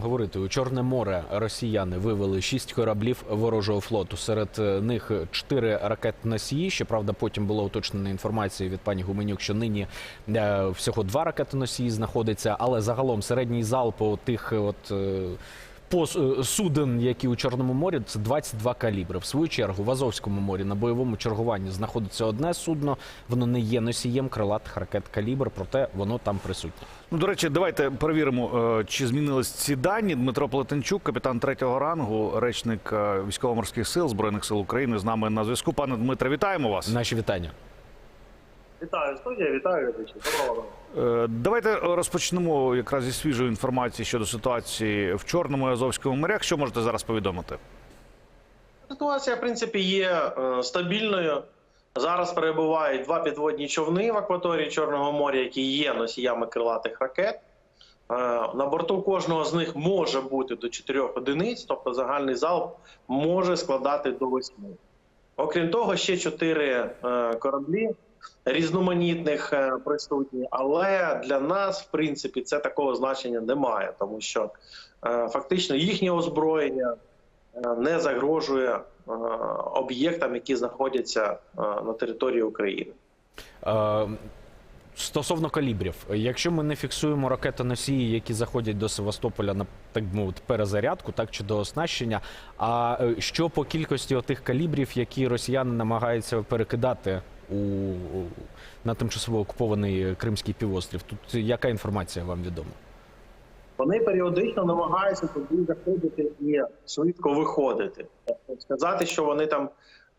говорити. У Чорне море росіяни вивели шість кораблів ворожого флоту. Серед е, них чотири ракетоносії. Щоправда, потім була уточнена інформація від пані Гуменюк, що нині е, всього два ракети-носії знаходиться. Але загалом середній залп тих от. Е, суден, які у Чорному морі, це 22 калібри. В свою чергу в Азовському морі на бойовому чергуванні знаходиться одне судно. Воно не є носієм крилатих ракет калібр, проте воно там присутнє. Ну, до речі, давайте перевіримо, е, чи змінились ці дані. Дмитро Плетенчук, капітан третього рангу, речник е, військово-морських сил збройних сил України, з нами на зв'язку. Пане Дмитре, вітаємо вас. Наші вітання. Вітаю студія, вітаю глядачі. Доброго ранку. Е, Давайте розпочнемо якраз зі свіжої інформації щодо ситуації в Чорному і Азовському морях. Що можете зараз повідомити? Ситуація, в принципі, є е, стабільною. Зараз перебувають два підводні човни в акваторії Чорного моря, які є носіями крилатих ракет. Е, На борту кожного з них може бути до 4 одиниць, тобто загальний залп може складати до 8. Окрім того, ще 4 кораблі різноманітних е, присутні, але для нас, в принципі, це такого значення немає, тому що е, фактично їхнє озброєння е, не загрожує об'єктам, які знаходяться на території України. Стосовно калібрів, якщо ми не фіксуємо ракетоносії, які заходять до Севастополя на так мовити перезарядку, так чи до оснащення. А що по кількості отих калібрів, які росіяни намагаються перекидати у на тимчасово окупований Кримський півострів? Тут яка інформація вам відома? Вони періодично намагаються туди заходити і швидко виходити. Тобто Сказати, що вони там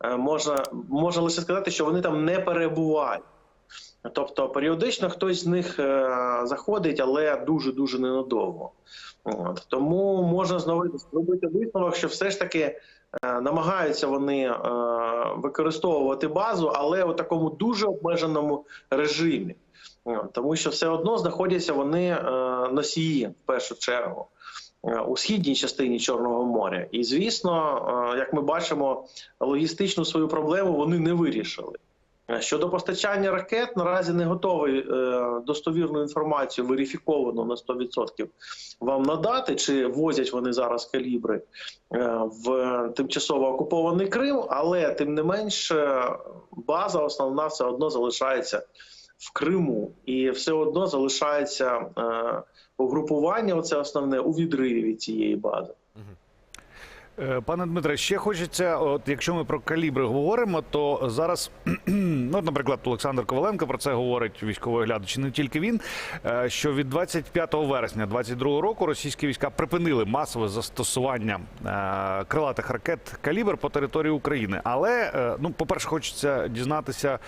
е, можна, можна лише сказати, що вони там не перебувають. Тобто періодично хтось з них е, заходить, але дуже дуже ненадовго. От. Тому можна знову зробити висновок, що все ж таки е, намагаються вони е, використовувати базу, але у такому дуже обмеженому режимі. От, Тому що все одно знаходяться вони носії в першу чергу у східній частині Чорного моря. І звісно, як ми бачимо, логістичну свою проблему вони не вирішили. Е, Щодо постачання ракет, наразі не готовий е, достовірну інформацію верифіковану на 100% вам надати, чи возять вони зараз калібри е, в тимчасово окупований Крим, але тим не менш база основна все одно залишається в Криму, і все одно залишається угрупування. Оце основне у відриві цієї бази. Е, Пане Дмитре, ще хочеться, от якщо ми про калібри говоримо, то зараз, ну, наприклад, Олександр Коваленко про це говорить військовий глядач, не тільки він. е, Що від 25 вересня 2022 року російські війська припинили масове застосування е, крилатих ракет калібр по території України. Але, ну, по-перше, хочеться дізнатися.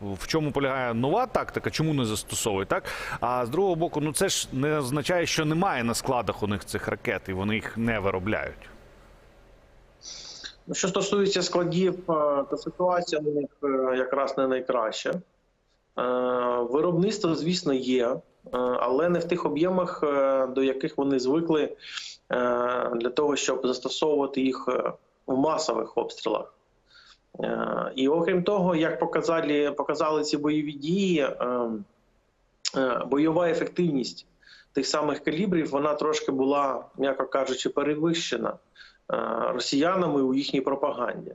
В чому полягає нова тактика, чому не застосовують, так? А з другого боку, ну це ж не означає, що немає на складах у них цих ракет, і вони їх не виробляють. Ну, Що стосується складів, е, то ситуація у них е, якраз не найкраща. Е, Виробництво, звісно, є, але не в тих об'ємах, до яких вони звикли для того, щоб застосовувати їх в масових обстрілах. І окрім того, як показали, показали ці бойові дії, бойова ефективність тих самих калібрів, вона трошки була, м'яко кажучи, перевищена росіянами у їхній пропаганді.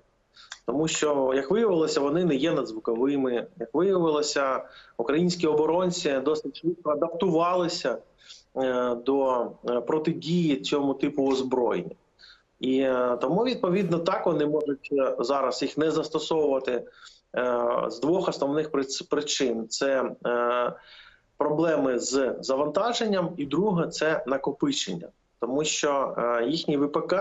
Тому що, як виявилося, вони не є надзвуковими. Як виявилося, українські оборонці досить швидко адаптувалися е, до е, протидії цьому типу озброєння. І е, тому, відповідно, так вони можуть е, зараз їх не застосовувати е, з двох основних причин: це е, проблеми з завантаженням, і друге це накопичення, тому що е, їхній ВПК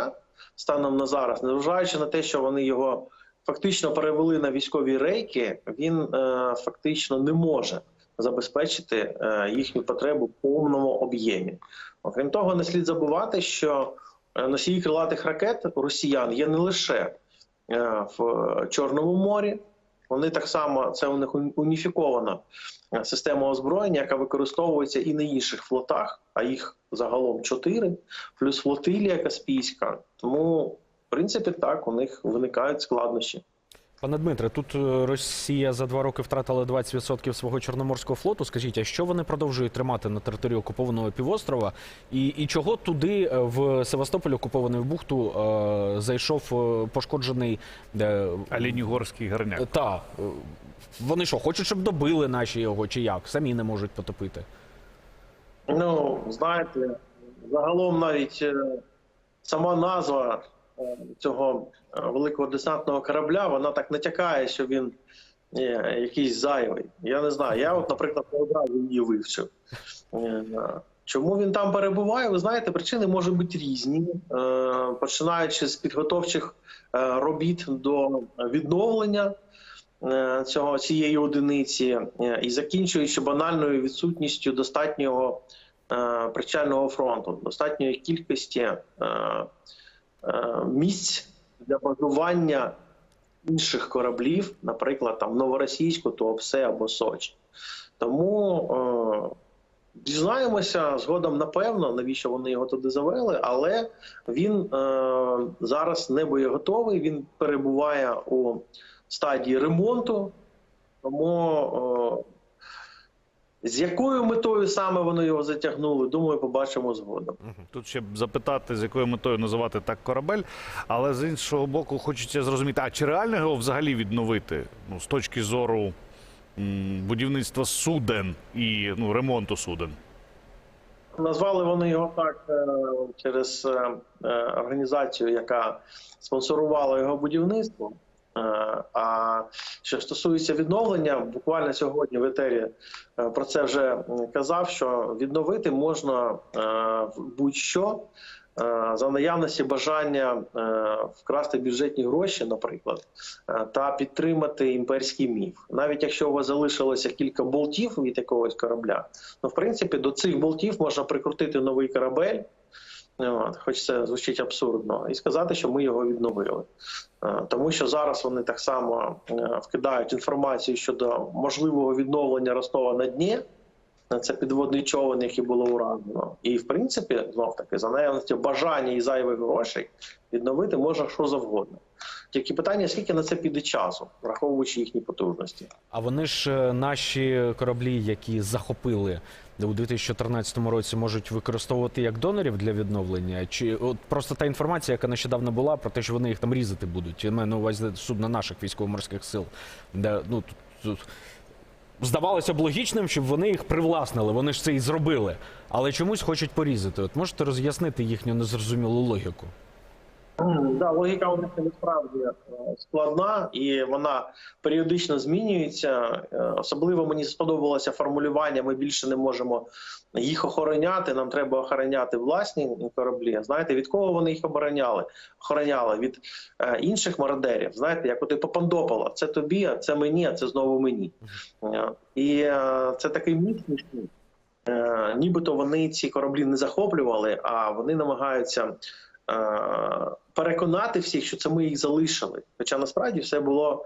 станом на зараз, незважаючи на те, що вони його фактично перевели на військові рейки, він е, фактично не може забезпечити е, їхню потребу в повному об'ємі. Окрім того, не слід забувати, що е, носії крилатих ракет росіян є не лише е, в Чорному морі. Вони так само це у них уніфікована е, система озброєння, яка використовується і на інших флотах, а їх загалом чотири, плюс флотилія Каспійська. Тому, в принципі, так у них виникають складнощі. Пане Дмитре, тут е, Росія за два роки втратила 20% свого чорноморського флоту. Скажіть, а що вони продовжують тримати на території окупованого півострова? І, і чого туди е, в Севастополь, окупований в бухту, е, зайшов е, пошкоджений е, Алінігорський гарняк. та е, вони що, хочуть, щоб добили наші його, чи як? Самі не можуть потопити. Ну, знаєте, загалом навіть е, сама назва цього е, великого десантного корабля, вона так натякає, що він е, якийсь зайвий. Я не знаю. Я, от, наприклад, одразу її вивчив. Е, Чому він там перебуває? Ви знаєте, причини можуть бути різні, Е, починаючи з підготовчих е, робіт до відновлення е, цього цієї одиниці е, і закінчуючи банальною відсутністю достатнього е, причального фронту, достатньої кількості е, е, місць для базування інших кораблів, наприклад, там Новоросійську, Туапсе або Сочі. Тому е, дізнаємося згодом, напевно, навіщо вони його туди завели, але він е, зараз не боєготовий, він перебуває у стадії ремонту. Тому е, з якою метою саме вони його затягнули, думаю, побачимо згодом. Тут ще б запитати, з якою метою називати так корабель, але з іншого боку, хочеться зрозуміти, а чи реально його взагалі відновити ну, з точки зору м, будівництва суден і ну, ремонту суден? Назвали вони його так е, через е, е, організацію, яка спонсорувала його будівництво. Е, А що стосується відновлення, буквально сьогодні в етері е, про це вже казав, що відновити можна е, будь-що за наявності бажання вкрасти бюджетні гроші, наприклад, та підтримати імперський міф. Навіть якщо у вас залишилося кілька болтів від якогось корабля, Ну, в принципі, до цих болтів можна прикрутити новий корабель, хоч це звучить абсурдно, і сказати, що ми його відновили. Е, Тому що зараз вони так само е, вкидають інформацію щодо можливого відновлення Ростова на дні. Е, Це підводний човен, який було уражено. І в принципі, знов таки, за наявності бажання і зайвих грошей відновити можна що завгодно. Тільки питання, скільки на це піде часу, враховуючи їхні потужності. А вони ж наші кораблі, які захопили у 2014 році, можуть використовувати як донорів для відновлення? Чи от просто та інформація, яка нещодавно була, про те, що вони їх там різати будуть? Я маю на увазі судна наших військово-морських сил. Де, ну, тут, тут здавалося б логічним, щоб вони їх привласнили. Вони ж це і зробили. Але чомусь хочуть порізати. От можете роз'яснити їхню незрозумілу логіку? Да, логіка у них насправді е, складна і вона періодично змінюється. Е, Особливо мені сподобалося формулювання. Ми більше не можемо їх охороняти. Нам треба охороняти власні кораблі. Знаєте, від кого вони їх обороняли? Охороняли від е, інших мародерів. Знаєте, як от і Попандопола. Це тобі, а це мені, а це знову мені. І це такий міф. Нібито вони ці кораблі не захоплювали, а вони намагаються переконати всіх, що це ми їх залишили. Хоча насправді все було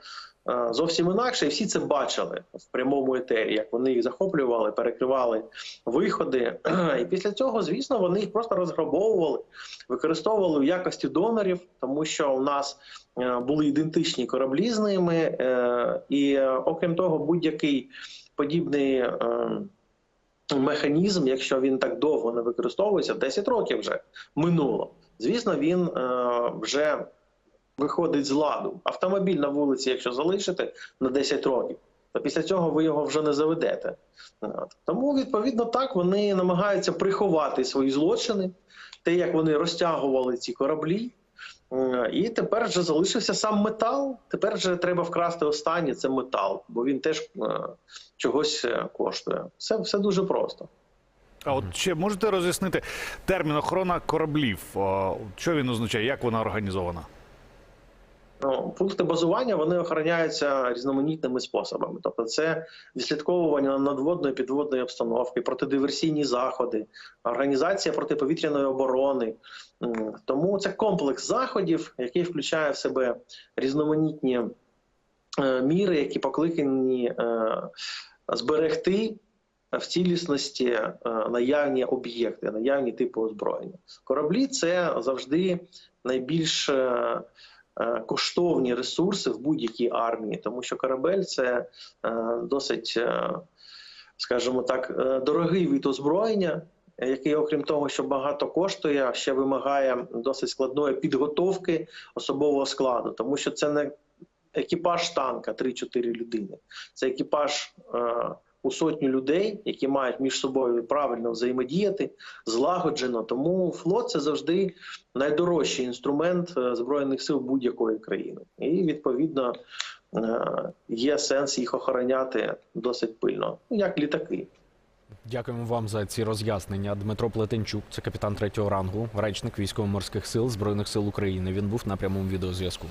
е, зовсім інакше, і всі це бачили в прямому етері, як вони їх захоплювали, перекривали виходи. І після цього, звісно, вони їх просто розграбовували, використовували в якості донорів, тому що у нас е, були ідентичні кораблі з ними, е, і е, окрім того, будь-який подібний. е, Механізм, якщо він так довго не використовується, 10 років вже минуло. Звісно, він е, вже виходить з ладу. Автомобіль на вулиці, якщо залишити на 10 років, то після цього ви його вже не заведете. Тому, відповідно, так вони намагаються приховати свої злочини, те, як вони розтягували ці кораблі. Е, І тепер вже залишився сам метал. Тепер вже треба вкрасти останнє це метал, бо він теж е, чогось е, коштує. Все, все дуже просто. А от ще можете роз'яснити термін охорона кораблів? Що він означає? Як вона організована? Ну, пункти базування вони охороняються різноманітними способами. Тобто, це відслідковування надводної підводної обстановки, протидиверсійні заходи, організація протиповітряної оборони. Тому це комплекс заходів, який включає в себе різноманітні е, міри, які покликані е, зберегти в цілісності е, наявні об'єкти, наявні типи озброєння. Кораблі це завжди найбільш е, е, коштовні ресурси в будь-якій армії, тому що корабель це досить, скажімо так, дорогий від озброєння. Який, окрім того, що багато коштує, ще вимагає досить складної підготовки особового складу, тому що це не екіпаж танка 3-4 людини, це екіпаж у сотню людей, які мають між собою правильно взаємодіяти, злагоджено. Тому флот це завжди найдорожчий інструмент е, збройних сил будь-якої країни, і відповідно е, є сенс їх охороняти досить пильно, як літаки. Дякуємо вам за ці роз'яснення. Дмитро Плетенчук, це капітан третього рангу, речник військово-морських сил збройних сил України. Він був на прямому відеозв'язку.